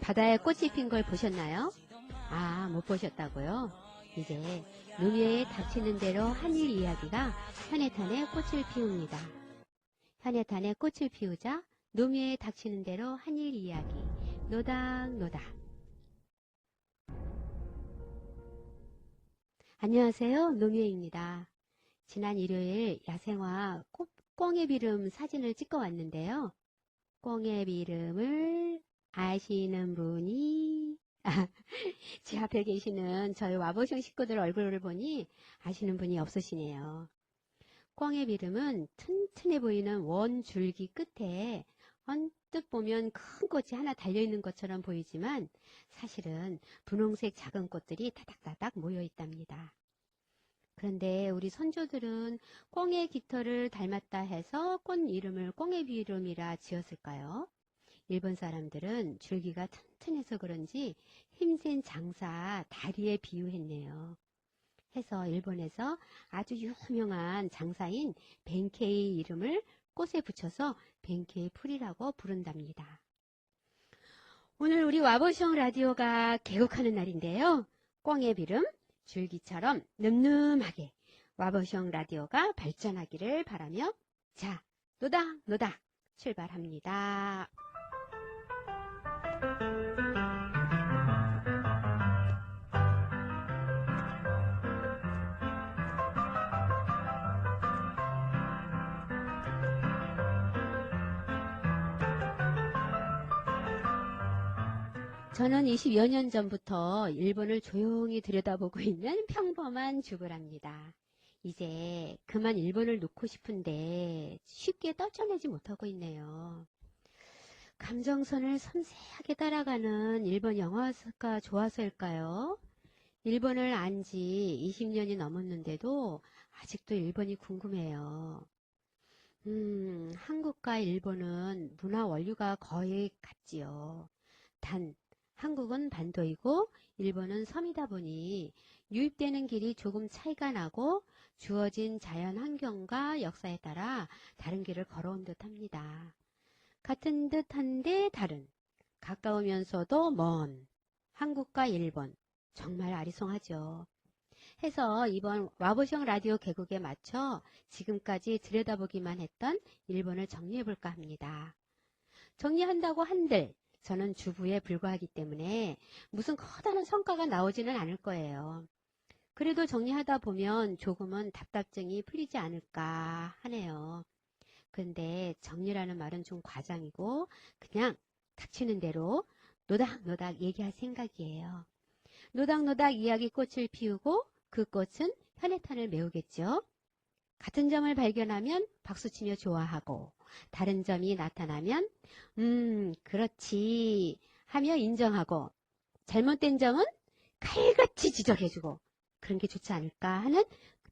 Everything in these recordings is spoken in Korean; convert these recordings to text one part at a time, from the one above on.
바다에 꽃이 핀 걸 보셨나요? 아, 못 보셨다고요? 이제 노미에 닥치는 대로 한일 이야기가 현해탄에 꽃을 피웁니다. 현해탄에 꽃을 피우자 노미에 닥치는 대로 한일 이야기 노닥노닥 안녕하세요. 노미애입니다. 지난 일요일 야생화 꽃, 꽁의 비름 사진을 찍어 왔는데요. 꽁의 비름을 아시는 분이 아, 제 앞에 계시는 저희 와보숑 식구들 얼굴을 보니 아시는 분이 없으시네요. 꽁의 비름은 튼튼해 보이는 원 줄기 끝에 언뜻 보면 큰 꽃이 하나 달려있는 것처럼 보이지만 사실은 분홍색 작은 꽃들이 다닥다닥 모여 있답니다. 그런데 우리 선조들은 꽁의 깃털을 닮았다 해서 꽃 이름을 꽁의 비름이라 지었을까요? 일본 사람들은 줄기가 튼튼해서 그런지 힘센 장사 다리에 비유했네요. 해서 일본에서 아주 유명한 장사인 벤케이 이름을 꽃에 붙여서 벤케이 풀이라고 부른답니다. 오늘 우리 와보숑 라디오가 개국하는 날인데요. 꽁의 비름, 줄기처럼 늠름하게 와보숑 라디오가 발전하기를 바라며 자, 노닥 노닥 출발합니다. 저는 20여 년 전부터 일본을 조용히 들여다보고 있는 평범한 주부랍니다. 이제 그만 일본을 놓고 싶은데 쉽게 떨쳐내지 못하고 있네요. 감정선을 섬세하게 따라가는 일본 영화가 좋아서일까요? 일본을 안 지 20년이 넘었는데도 아직도 일본이 궁금해요. 음, 한국과 일본은 문화 원류가 거의 같지요. 단, 한국은 반도이고 일본은 섬이다 보니 유입되는 길이 조금 차이가 나고 주어진 자연 환경과 역사에 따라 다른 길을 걸어온 듯 합니다. 같은 듯 한데 다른, 가까우면서도 먼 한국과 일본, 정말 아리송하죠. 해서 이번 와보숑 라디오 개국에 맞춰 지금까지 들여다보기만 했던 일본을 정리해볼까 합니다. 정리한다고 한들 저는 주부에 불과하기 때문에 무슨 커다란 성과가 나오지는 않을 거예요. 그래도 정리하다 보면 조금은 답답증이 풀리지 않을까 하네요. 근데 정리라는 말은 좀 과장이고 그냥 닥치는 대로 노닥노닥 얘기할 생각이에요. 노닥노닥 이야기 꽃을 피우고 그 꽃은 현해탄을 메우겠죠. 같은 점을 발견하면 박수치며 좋아하고 다른 점이 나타나면 음 그렇지 하며 인정하고 잘못된 점은 칼같이 지적해주고 그런 게 좋지 않을까 하는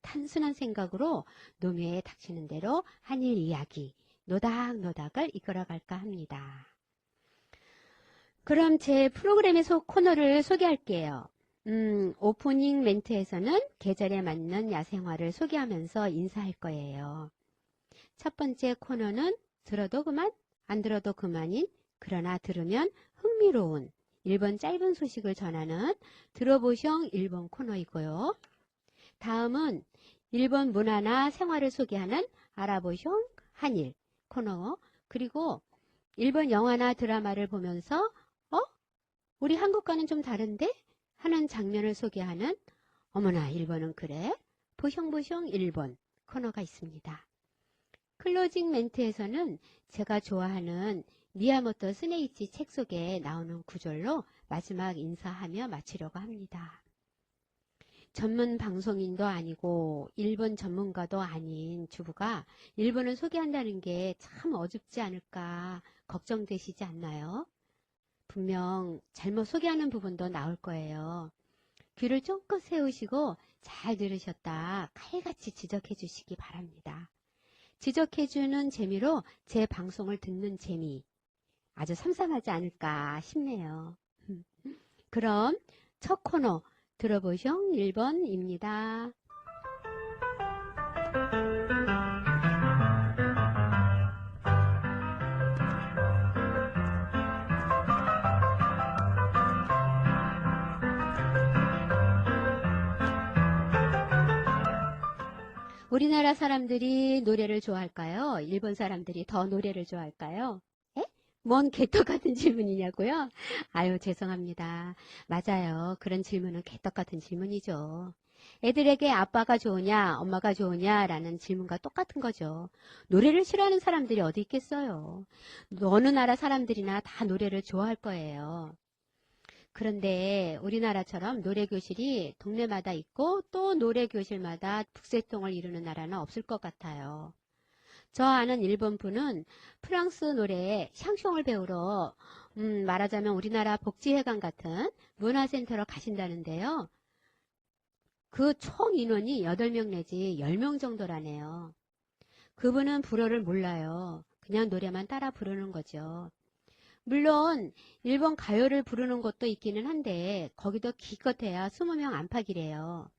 단순한 생각으로 노묘에 닥치는 대로 한일 이야기 노닥노닥을 이끌어갈까 합니다. 그럼 제 프로그램의 소, 코너를 소개할게요. 음, 오프닝 멘트에서는 계절에 맞는 야생화를 소개하면서 인사할 거예요. 첫 번째 코너는 들어도 그만, 안 들어도 그만인, 그러나 들으면 흥미로운 일본 짧은 소식을 전하는 들어보숑 일본 코너이고요. 다음은 일본 문화나 생활을 소개하는 알아보숑 한일 코너, 그리고 일본 영화나 드라마를 보면서 어? 우리 한국과는 좀 다른데? 하는 장면을 소개하는 어머나 일본은 그래? 보숑보숑 일본 코너가 있습니다. 클로징 멘트에서는 제가 좋아하는 미야모토 스네이치 책 속에 나오는 구절로 마지막 인사하며 마치려고 합니다. 전문 방송인도 아니고 일본 전문가도 아닌 주부가 일본을 소개한다는 게 참 어줍지 않을까 걱정되시지 않나요? 분명 잘못 소개하는 부분도 나올 거예요. 귀를 쫑긋 세우시고 잘 들으셨다 칼같이 지적해 주시기 바랍니다. 지적해 주는 재미로 제 방송을 듣는 재미 아주 삼삼하지 않을까 싶네요. 그럼 첫 코너 들어보숑 1번입니다. 우리나라 사람들이 노래를 좋아할까요? 일본 사람들이 더 노래를 좋아할까요? 에? 뭔 개떡 같은 질문이냐고요? 아유, 죄송합니다. 맞아요. 그런 질문은 개떡 같은 질문이죠. 애들에게 아빠가 좋으냐, 엄마가 좋으냐라는 질문과 똑같은 거죠. 노래를 싫어하는 사람들이 어디 있겠어요. 어느 나라 사람들이나 다 노래를 좋아할 거예요. 그런데 우리나라처럼 노래교실이 동네마다 있고 또 노래교실마다 북새통을 이루는 나라는 없을 것 같아요. 저 아는 일본 분은 프랑스 노래에 샹송을 배우러 음, 말하자면 우리나라 복지회관 같은 문화센터로 가신다는데요. 그 총 인원이 8명 내지 10명 정도라네요. 그분은 불어를 몰라요. 그냥 노래만 따라 부르는 거죠. 물론 일본 가요를 부르는 곳도 있기는 한데 거기도 기껏해야 20명 안팎이래요.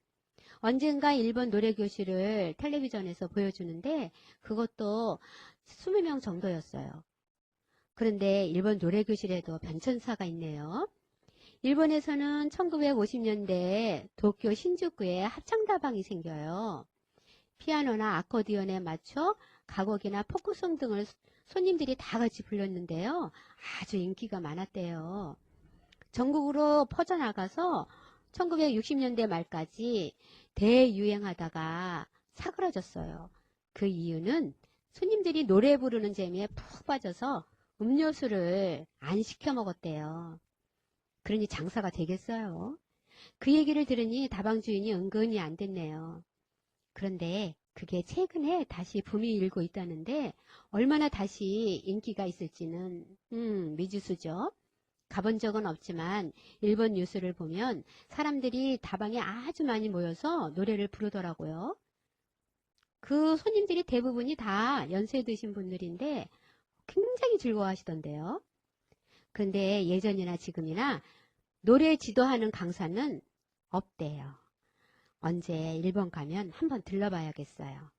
언젠가 일본 노래 교실을 텔레비전에서 보여주는데 그것도 20명 정도였어요. 그런데 일본 노래 교실에도 변천사가 있네요. 일본에서는 1950년대에 도쿄 신주쿠에 합창다방이 생겨요. 피아노나 아코디언에 맞춰 가곡이나 포크송 등을 손님들이 다 같이 불렀는데요. 아주 인기가 많았대요. 전국으로 퍼져나가서 1960년대 말까지 대유행하다가 사그라졌어요. 그 이유는 손님들이 노래 부르는 재미에 푹 빠져서 음료수를 안 시켜 먹었대요. 그러니 장사가 되겠어요. 그 얘기를 들으니 다방 주인이 은근히 안 됐네요. 그런데 그게 최근에 다시 붐이 일고 있다는데 얼마나 다시 인기가 있을지는 음, 미지수죠. 가본 적은 없지만 일본 뉴스를 보면 사람들이 다방에 아주 많이 모여서 노래를 부르더라고요. 그 손님들이 대부분이 다 연세 드신 분들인데 굉장히 즐거워하시던데요. 그런데 예전이나 지금이나 노래 지도하는 강사는 없대요. 언제 일본 가면 한번 들러봐야겠어요.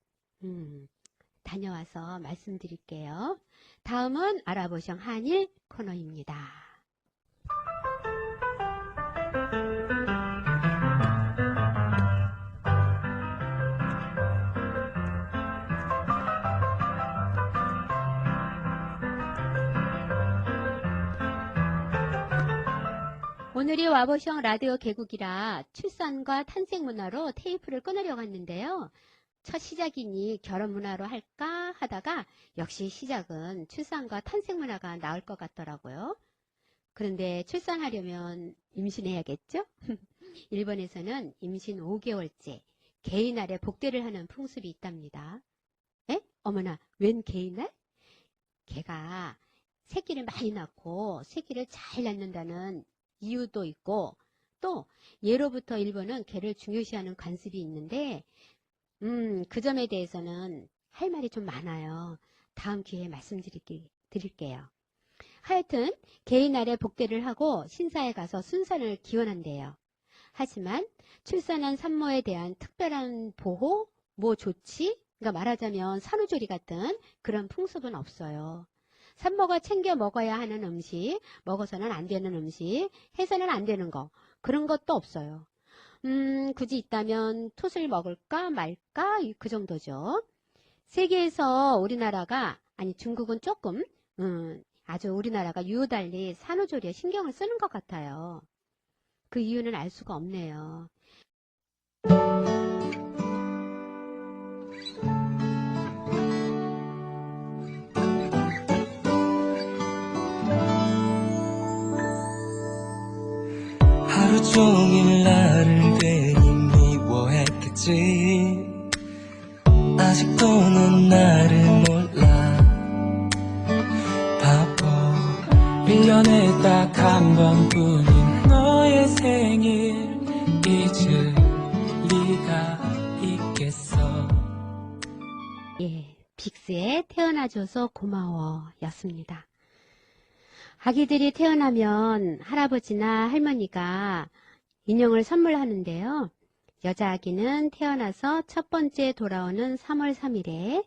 음, 다녀와서 말씀드릴게요. 다음은 알아보정 한일 코너입니다. 오늘이 와보숑 라디오 개국이라 출산과 탄생 문화로 테이프를 끊으려고 했는데요. 첫 시작이니 결혼 문화로 할까 하다가 역시 시작은 출산과 탄생 문화가 나을 것 같더라고요. 그런데 출산하려면 임신해야겠죠? 일본에서는 임신 5개월째 개인 날에 복대를 하는 풍습이 있답니다. 에? 어머나, 웬 개인 날? 개가 새끼를 많이 낳고 새끼를 잘 낳는다는 이유도 있고 또 예로부터 일본은 개를 중요시하는 관습이 있는데 음, 그 점에 대해서는 할 말이 좀 많아요. 다음 기회에 말씀드릴게요. 하여튼 개인 날에 복대를 하고 신사에 가서 순산을 기원한대요. 하지만 출산한 산모에 대한 특별한 보호, 뭐 조치, 그러니까 말하자면 산후조리 같은 그런 풍습은 없어요. 산모가 챙겨 먹어야 하는 음식, 먹어서는 안 되는 음식, 해서는 안 되는 거, 그런 것도 없어요. 음, 굳이 있다면 톳을 먹을까 말까 그 정도죠. 세계에서 우리나라가, 아니 중국은 조금, 음, 아주 우리나라가 유달리 산후조리에 신경을 쓰는 것 같아요. 그 이유는 알 수가 없네요. 하루 종일 나를 괜히 미워했겠지. 아직도 넌 나를 몰라. 바보. 1년에 딱 한 번뿐인 너의 생일. 잊을 리가 있겠어. 예, 빅스의 태어나줘서 고마워 였습니다. 아기들이 태어나면 할아버지나 할머니가 인형을 선물하는데요. 여자 아기는 태어나서 첫 번째 돌아오는 3월 3일에,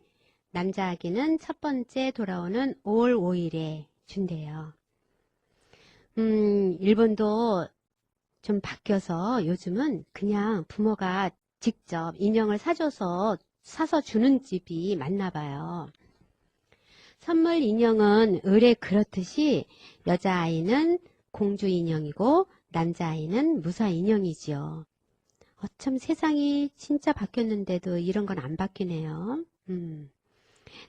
남자 아기는 첫 번째 돌아오는 5월 5일에 준대요. 음, 일본도 좀 바뀌어서 요즘은 그냥 부모가 직접 인형을 사줘서 사서 주는 집이 많나 봐요. 선물 인형은 을에 그렇듯이 여자아이는 공주 인형이고 남자아이는 무사 인형이지요. 어쩜 세상이 진짜 바뀌었는데도 이런 건 안 바뀌네요. 음.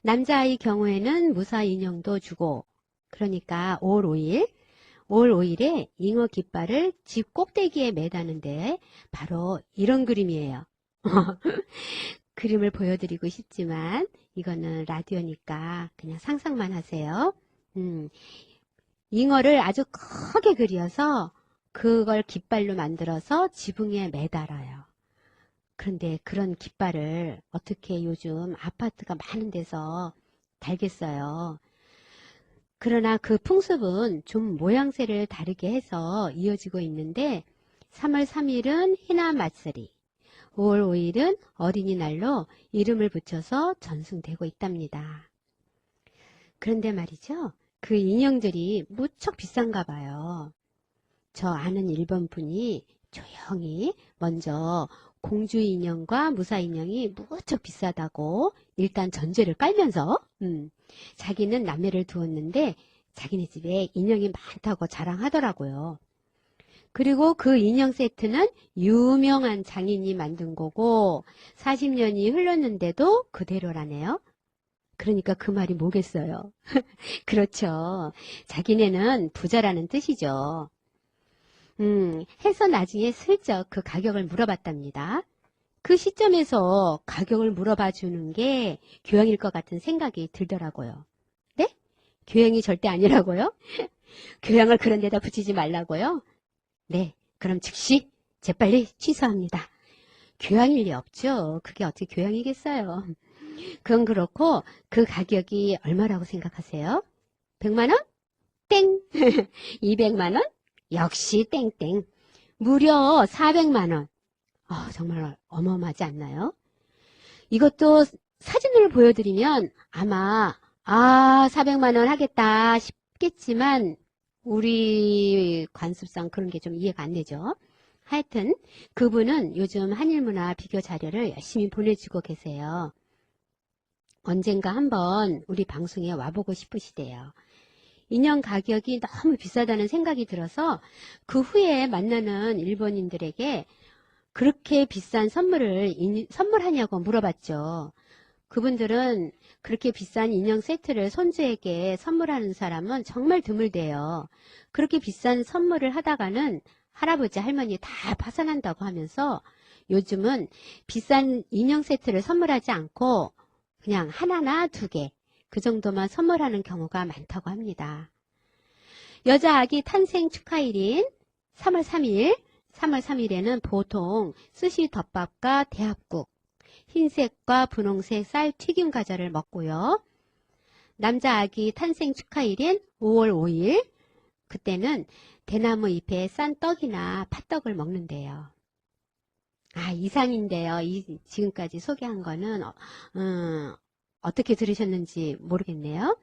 남자아이 경우에는 무사 인형도 주고 그러니까 5월 5일 5월 5일에 잉어 깃발을 집 꼭대기에 매다는데 바로 이런 그림이에요. 그림을 보여드리고 싶지만 이거는 라디오니까 그냥 상상만 하세요. 음, 잉어를 아주 크게 그려서 그걸 깃발로 만들어서 지붕에 매달아요. 그런데 그런 깃발을 어떻게 요즘 아파트가 많은 데서 달겠어요. 그러나 그 풍습은 좀 모양새를 다르게 해서 이어지고 있는데 3월 3일은 희나 맞설이, 5월 5일은 어린이날로 이름을 붙여서 전승되고 있답니다. 그런데 말이죠. 그 인형들이 무척 비싼가 봐요. 저 아는 일본 분이 조용히 먼저 공주 인형과 무사 인형이 무척 비싸다고 일단 전제를 깔면서 음, 자기는 남매를 두었는데 자기네 집에 인형이 많다고 자랑하더라고요. 그리고 그 인형 세트는 유명한 장인이 만든 거고 40년이 흘렀는데도 그대로라네요. 그러니까 그 말이 뭐겠어요? 그렇죠. 자기네는 부자라는 뜻이죠. 음, 해서 나중에 슬쩍 그 가격을 물어봤답니다. 그 시점에서 가격을 물어봐 주는 게 교양일 것 같은 생각이 들더라고요. 네? 교양이 절대 아니라고요? 교양을 그런 데다 붙이지 말라고요? 네, 그럼 즉시 재빨리 취소합니다. 교양일 리 없죠. 그게 어떻게 교양이겠어요. 그건 그렇고 그 가격이 얼마라고 생각하세요? 100만 원? 땡. 200만 원? 역시 땡땡. 무려 400만 원. 아, 정말 어마어마하지 않나요? 이것도 사진으로 보여드리면 아마 아 400만 원 하겠다 싶겠지만 우리 관습상 그런 게 좀 이해가 안 되죠. 하여튼 그분은 요즘 한일문화 비교 자료를 열심히 보내주고 계세요. 언젠가 한번 우리 방송에 와보고 싶으시대요. 인형 가격이 너무 비싸다는 생각이 들어서 그 후에 만나는 일본인들에게 그렇게 비싼 선물을 인- 선물하냐고 물어봤죠. 그분들은 그렇게 비싼 인형 세트를 손주에게 선물하는 사람은 정말 드물대요. 그렇게 비싼 선물을 하다가는 할아버지, 할머니 다 파산한다고 하면서 요즘은 비싼 인형 세트를 선물하지 않고 그냥 하나나 두 개, 그 정도만 선물하는 경우가 많다고 합니다. 여자 아기 탄생 축하일인 3월 3일, 3월 3일에는 보통 스시 덮밥과 대합국, 흰색과 분홍색 쌀 튀김 과자를 먹고요. 남자 아기 탄생 축하일인 5월 5일, 그때는 대나무 잎에 싼 떡이나 팥떡을 먹는데요. 아, 이상인데요. 이, 지금까지 소개한 거는, 어, 음, 어떻게 들으셨는지 모르겠네요.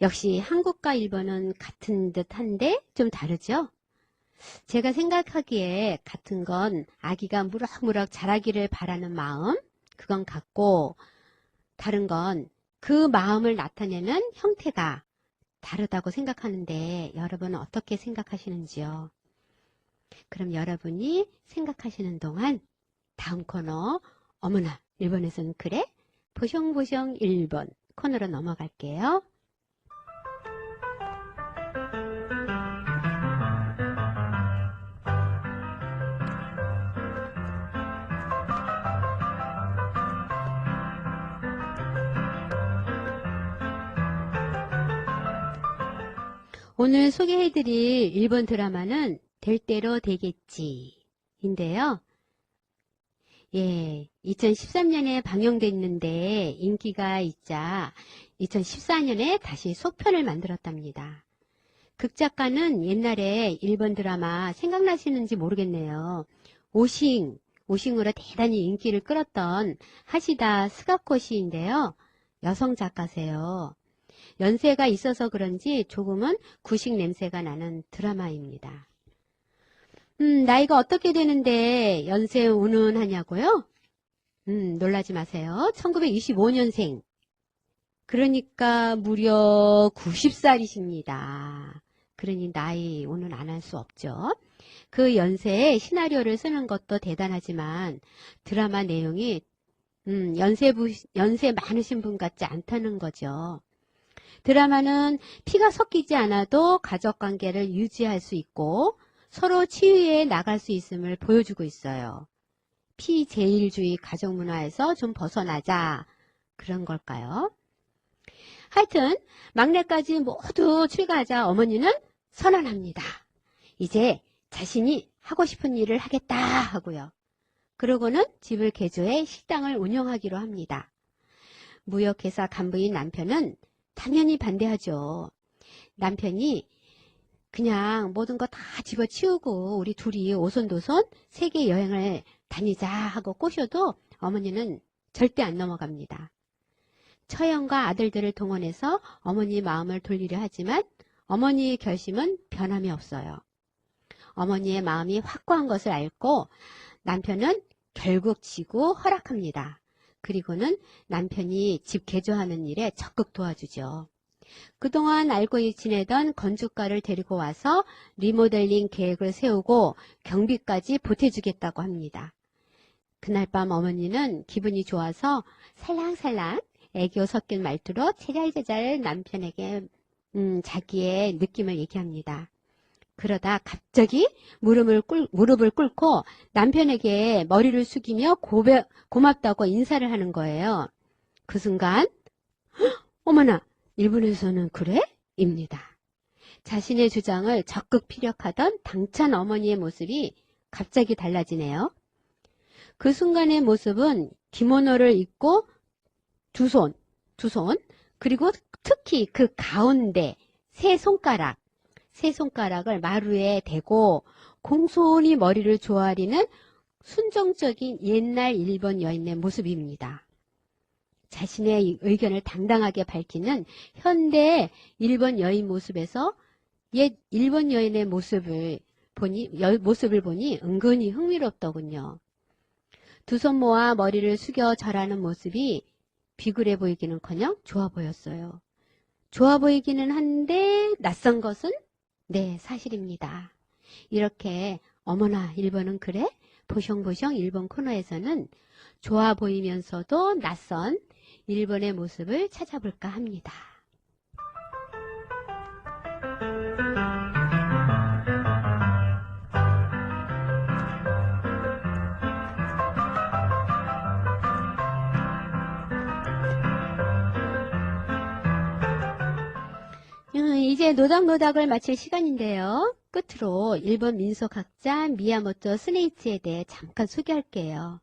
역시 한국과 일본은 같은 듯 한데 좀 다르죠? 제가 생각하기에 같은 건 아기가 무럭무럭 자라기를 바라는 마음, 그건 같고, 다른 건 그 마음을 나타내는 형태가 다르다고 생각하는데 여러분은 어떻게 생각하시는지요? 그럼 여러분이 생각하시는 동안 다음 코너, 어머나, 일본에서는 그래? 보숑보숑 1번 코너로 넘어갈게요. 오늘 소개해드릴 일본 드라마는 될 대로 되겠지 인데요. 예, 2013년에 방영됐는데 인기가 있자 2014년에 다시 속편을 만들었답니다. 극작가는 옛날에 일본 드라마 생각나시는지 모르겠네요. 오싱, 오싱으로 대단히 인기를 끌었던 하시다 스가코 시인데요. 여성 작가세요. 연세가 있어서 그런지 조금은 구식 냄새가 나는 드라마입니다. 음, 나이가 어떻게 되는데 연세 운운하냐고요? 음, 놀라지 마세요. 1925년생. 그러니까 무려 90살이십니다. 그러니 나이 오는 안할 수 없죠. 그 연세에 시나리오를 쓰는 것도 대단하지만 드라마 내용이 음, 연세 부, 연세 많으신 분 같지 않다는 거죠. 드라마는 피가 섞이지 않아도 가족 관계를 유지할 수 있고 서로 치유해 나갈 수 있음을 보여주고 있어요. 피제일주의 가족 문화에서 좀 벗어나자 그런 걸까요? 하여튼 막내까지 모두 출가하자 어머니는 선언합니다. 이제 자신이 하고 싶은 일을 하겠다 하고요. 그러고는 집을 개조해 식당을 운영하기로 합니다. 무역회사 간부인 남편은 당연히 반대하죠. 남편이 그냥 모든 거 다 집어치우고 우리 둘이 오손도손 세계 여행을 다니자 하고 꼬셔도 어머니는 절대 안 넘어갑니다. 처형과 아들들을 동원해서 어머니 마음을 돌리려 하지만 어머니의 결심은 변함이 없어요. 어머니의 마음이 확고한 것을 알고 남편은 결국 지고 허락합니다. 그리고는 남편이 집 개조하는 일에 적극 도와주죠. 그동안 알고 지내던 건축가를 데리고 와서 리모델링 계획을 세우고 경비까지 보태주겠다고 합니다. 그날 밤 어머니는 기분이 좋아서 살랑살랑 애교 섞인 말투로 제잘제잘 남편에게 음, 자기의 느낌을 얘기합니다. 그러다 갑자기 무릎을, 꿇, 무릎을 꿇고 남편에게 머리를 숙이며 고배, 고맙다고 인사를 하는 거예요. 그 순간 "헉, 어머나 일본에서는 그래? 입니다. 자신의 주장을 적극 피력하던 당찬 어머니의 모습이 갑자기 달라지네요. 그 순간의 모습은 기모노를 입고 두 손, 두 손, 그리고 특히 그 가운데 세 손가락, 세 손가락을 마루에 대고 공손히 머리를 조아리는 순정적인 옛날 일본 여인의 모습입니다. 자신의 의견을 당당하게 밝히는 현대 일본 여인 모습에서 옛 일본 여인의 모습을 보니, 여- 모습을 보니 은근히 흥미롭더군요. 두 손 모아 머리를 숙여 절하는 모습이 비굴해 보이기는커녕 좋아 보였어요. 좋아 보이기는 한데 낯선 것은 네 사실입니다. 이렇게 어머나 일본은 그래? 보숑보숑 일본 코너에서는 좋아 보이면서도 낯선 일본의 모습을 찾아볼까 합니다. 이제 노닥노닥을 마칠 시간인데요. 끝으로 일본 민속학자 미야모토 스네이치에 대해 잠깐 소개할게요.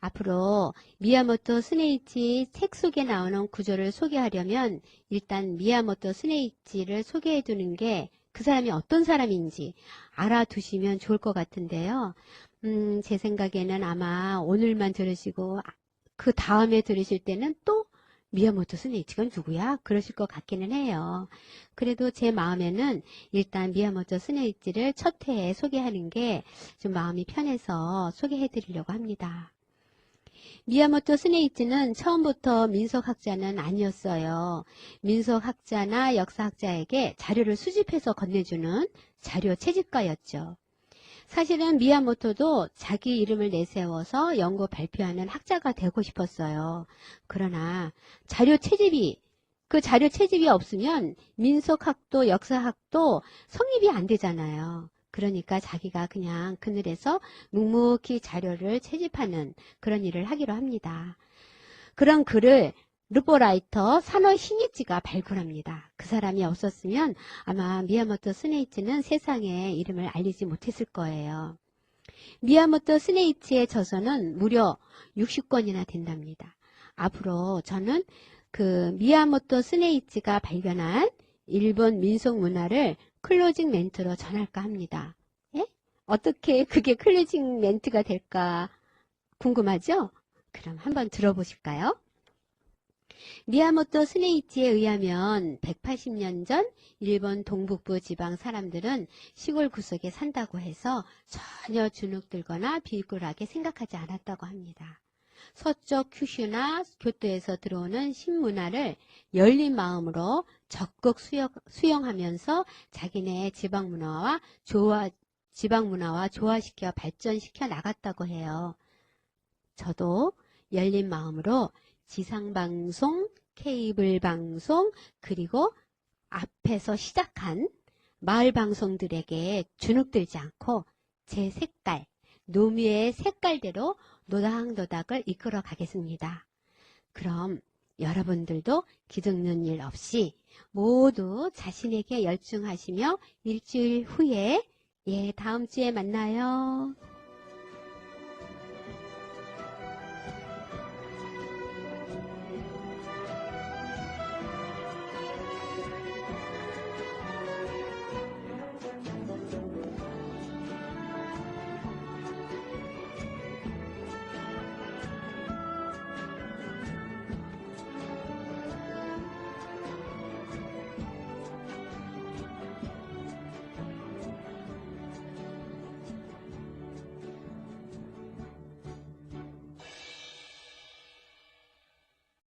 앞으로 미야모토 스네이치 책 속에 나오는 구조를 소개하려면 일단 미야모토 스네이치를 소개해 두는 게 그 사람이 어떤 사람인지 알아두시면 좋을 것 같은데요. 음, 제 생각에는 아마 오늘만 들으시고 아, 그 다음에 들으실 때는 또 미야모토 스네이치가 누구야? 그러실 것 같기는 해요. 그래도 제 마음에는 일단 미야모토 스네이치를 첫 회에 소개하는 게 좀 마음이 편해서 소개해 드리려고 합니다. 미야모토 스네이치는 처음부터 민속학자는 아니었어요. 민속학자나 역사학자에게 자료를 수집해서 건네주는 자료 채집가였죠. 사실은 미야모토도 자기 이름을 내세워서 연구 발표하는 학자가 되고 싶었어요. 그러나 자료 채집이 그 자료 채집이 없으면 민속학도 역사학도 성립이 안 되잖아요. 그러니까 자기가 그냥 그늘에서 묵묵히 자료를 채집하는 그런 일을 하기로 합니다. 그런 글을 루포라이터 사노 히니치가 발굴합니다. 그 사람이 없었으면 아마 미야모토 스네이치는 세상에 이름을 알리지 못했을 거예요. 미야모토 스네이치의 저서는 무려 60권이나 된답니다. 앞으로 저는 그 미야모토 스네이치가 발견한 일본 민속 문화를 클로징 멘트로 전할까 합니다. 예? 어떻게 그게 클로징 멘트가 될까 궁금하죠? 그럼 한번 들어보실까요? 미야모토 스네이치에 의하면 180년 전 일본 동북부 지방 사람들은 시골 구석에 산다고 해서 전혀 주눅들거나 비굴하게 생각하지 않았다고 합니다. 서쪽 큐슈나 교토에서 들어오는 신문화를 열린 마음으로 적극 수용, 수용하면서 자기네 지방 문화와 조화, 지방 문화와 조화시켜 발전시켜 나갔다고 해요. 저도 열린 마음으로 지상방송, 케이블 방송, 그리고 앞에서 시작한 마을 방송들에게 주눅들지 않고 제 색깔, 노미의 색깔대로 노닥노닥을 이끌어 가겠습니다. 그럼 여러분들도 기죽는 일 없이 모두 자신에게 열중하시며 일주일 후에 예, 다음 주에 만나요.